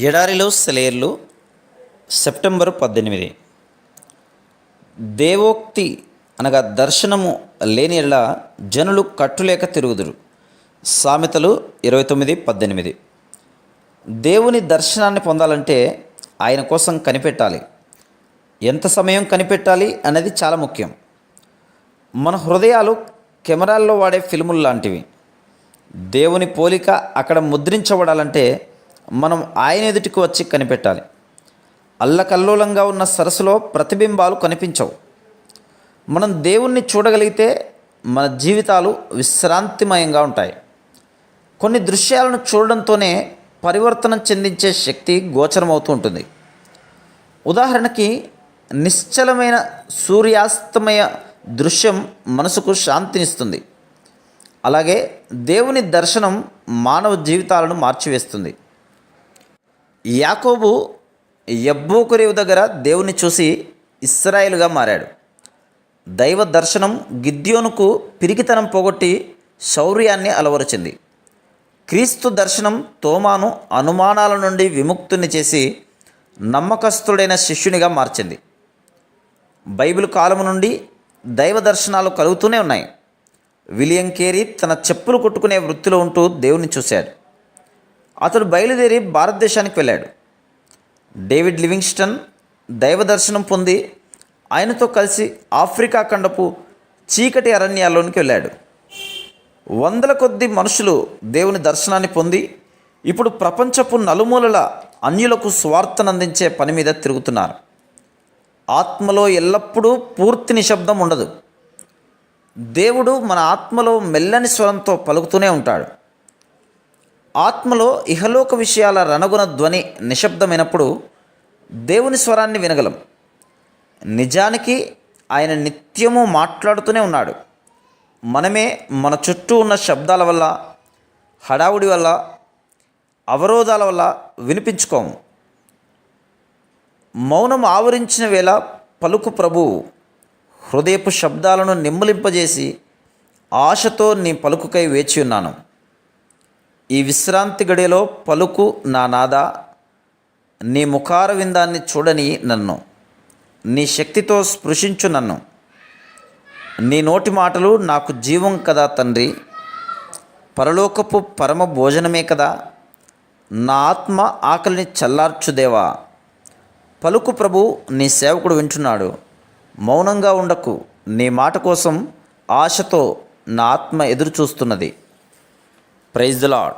ఎడారిలో సెలేర్లు సెప్టెంబరు పద్దెనిమిది. దేవోక్తి అనగా దర్శనము లేని ఎడల జనులు కట్టులేక తిరుగుదురు. సామెతలు ఇరవై తొమ్మిది పద్దెనిమిది. దేవుని దర్శనాన్ని పొందాలంటే ఆయన కోసం కనిపెట్టాలి. ఎంత సమయం కనిపెట్టాలి అనేది చాలా ముఖ్యం. మన హృదయాలు కెమెరాల్లో వాడే ఫిల్ములు లాంటివి. దేవుని పోలిక అక్కడ ముద్రించబడాలంటే మనం ఆయన ఎదుటికి వచ్చి కనిపెట్టాలి. అల్లకల్లోలంగా ఉన్న సరస్సులో ప్రతిబింబాలు కనిపించవు. మనం దేవుణ్ణి చూడగలిగితే మన జీవితాలు విశ్రాంతిమయంగా ఉంటాయి. కొన్ని దృశ్యాలను చూడడంతోనే పరివర్తన చెందించే శక్తి గోచరమవుతూ ఉంటుంది. ఉదాహరణకి నిశ్చలమైన సూర్యాస్తమయ దృశ్యం మనసుకు శాంతినిస్తుంది. అలాగే దేవుని దర్శనం మానవ జీవితాలను మార్చివేస్తుంది. యాకోబు యబ్బోకురేవు దగ్గర దేవుని చూసి ఇస్రాయేలుగా మారాడు. దైవ దర్శనం గిద్యోనుకు పిరికితనం పోగొట్టి శౌర్యాన్ని అలవరచింది. క్రీస్తు దర్శనం తోమాను అనుమానాల నుండి విముక్తుని చేసి నమ్మకస్తుడైన శిష్యునిగా మార్చింది. బైబిల్ కాలము నుండి దైవ దర్శనాలు కలుగుతూనే ఉన్నాయి. విలియం కేరీ తన చెప్పులు కొట్టుకునే వృత్తిలో ఉంటూ దేవుని చూశాడు. అతడు బయలుదేరి భారతదేశానికి వెళ్ళాడు. డేవిడ్ లివింగ్స్టన్ దైవ దర్శనం పొంది ఆయనతో కలిసి ఆఫ్రికా ఖండపు చీకటి అరణ్యాల్లోనికి వెళ్ళాడు. వందల కొద్ది మనుషులు దేవుని దర్శనాన్ని పొంది ఇప్పుడు ప్రపంచపు నలుమూలల అన్యులకు స్వార్థనందించే పని మీద తిరుగుతున్నారు. ఆత్మలో ఎల్లప్పుడూ పూర్తి నిశ్శబ్దం ఉండదు. దేవుడు మన ఆత్మలో మెల్లని స్వరంతో పలుకుతూనే ఉంటాడు. ఆత్మలో ఇహలోక విషయాల రణగుణ ధ్వని నిశ్శబ్దమైనప్పుడు దేవుని స్వరాన్ని వినగలం. నిజానికి ఆయన నిత్యము మాట్లాడుతూనే ఉన్నాడు. మనమే మన చుట్టూ ఉన్న శబ్దాల వల్ల హడావుడి వల్ల అవరోధాల వల్ల వినిపించుకోము. మౌనం ఆవరించిన వేళ పలుకు ప్రభువు హృదయపు శబ్దాలను నిమ్మలింపజేసి ఆశతో నీ పలుకుకై వేచి ఉన్నాను. ఈ విశ్రాంతి గడియలో పలుకు నా నాదా నీ ముఖార విందాన్ని చూడని నన్ను నీ శక్తితో స్పృశించు నన్ను. నీ నోటి మాటలు నాకు జీవం కదా తండ్రి పరలోకపు పరమ భోజనమే కదా. నా ఆత్మ ఆకలిని చల్లార్చుదేవా పలుకు ప్రభు నీ సేవకుడు వింటున్నాడు. మౌనంగా ఉండకు నీ మాట కోసం ఆశతో నా ఆత్మ ఎదురు చూస్తున్నది ప్రైజ్ ద లాడ్